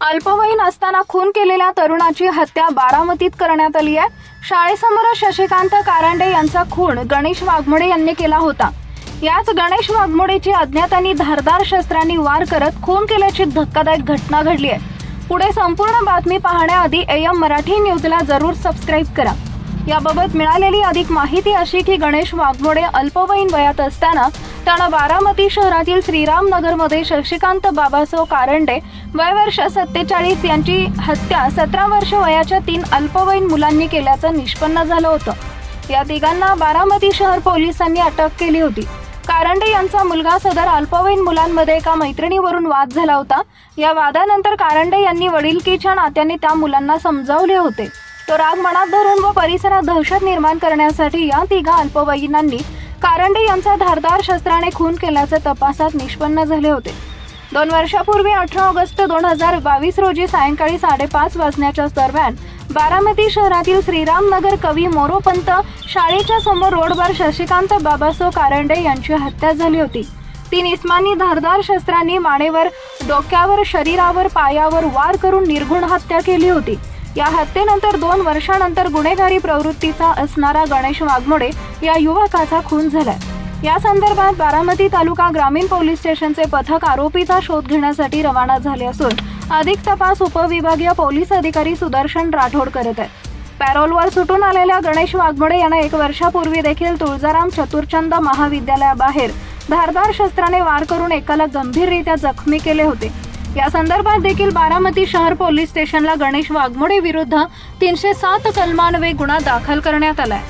अल्पवयीन असताना खून केलेल्या तरुणाची हत्या बारामतीत करण्यात आली आहे. शाळेसमोर शशिकांत कारंडे यांचा खून गणेश वाघमोडे यांनी केला होता. याच गणेश वाघमोडेची अज्ञातांनी धारदार शस्त्रांनी वार करत खून केल्याची धक्कादायक घटना घडली आहे. पुढे संपूर्ण बातमी पाहण्याआधी एम मराठी न्यूजला जरूर सबस्क्राईब करा. याबाबत मिळालेली अधिक माहिती अशी की गणेश वाघमोडे अल्पवयीन वयात असताना त्यानं बारामती शहरातील श्रीरामनगरमध्ये शशिकांत बाबासाव कारंडे वय वर्ष सत्तेचाळीस यांची हत्या सतरा वर्ष वयाच्या तीन अल्पवयीन मुलांनी केल्याचं निष्पन्न झालं होतं. या तिघांना बारामती शहर पोलिसांनी अटक केली होती. कारंडे यांचा मुलगा सदर अल्पवयीन मुलांमध्ये एका मैत्रिणीवरून वाद झाला होता. या वादानंतर कारंडे यांनी वडीलकीच्या नात्याने त्या मुलांना समजावले होते. तो राग मनात धरून व परिसरात दहशत निर्माण करण्यासाठी या तिघा अल्पवयीनांनी कारंडे यांचा धारदार शस्त्राने खून केल्याचे तपासात निष्पन्न झाले होते. दोन वर्षापूर्वी अठरा ऑगस्ट दोन हजार बावीस रोजी सायंकाळी साडेपाच वाजण्याच्या दरम्यान बारामती शहरातील श्रीरामनगर कवी मोरोपंत शाळेच्या समोर रोडवर शशिकांत बाबासो कारंडे यांची हत्या झाली होती. तीन इस्मानी धारदार शस्त्रांनी मानेवर डोक्यावर शरीरावर पायावर वार करून निर्गुण हत्या केली होती. या हत्येनंतर दोन वर्षानंतर गुन्हेगारी प्रवृत्तीचा असणारा गणेश वाघमोडे या युवकाचा खून झालाय. या संदर्भात बारामती तालुका ग्रामीण पोलीस स्टेशनचे पथक आरोपीचा शोध घेण्यासाठी रवाना झाले असून अधिक तपास उपविभागीय पोलीस अधिकारी सुदर्शन राठोड करत आहेत. पॅरोलवर सुटून आलेल्या गणेश वाघमोडे यांना एक वर्षापूर्वी देखील तुळजाराम चतुर्चंद महाविद्यालयाबाहेर धारदार शस्त्राने वार करून एकाला गंभीररित्या जखमी केले होते. या संदर्भात देखील बारामती शहर पोलीस स्टेशनला गणेश वाघमोडे विरुद्ध तीनशे सात कलमान्वये गुन्हा दाखल करण्यात आलाय.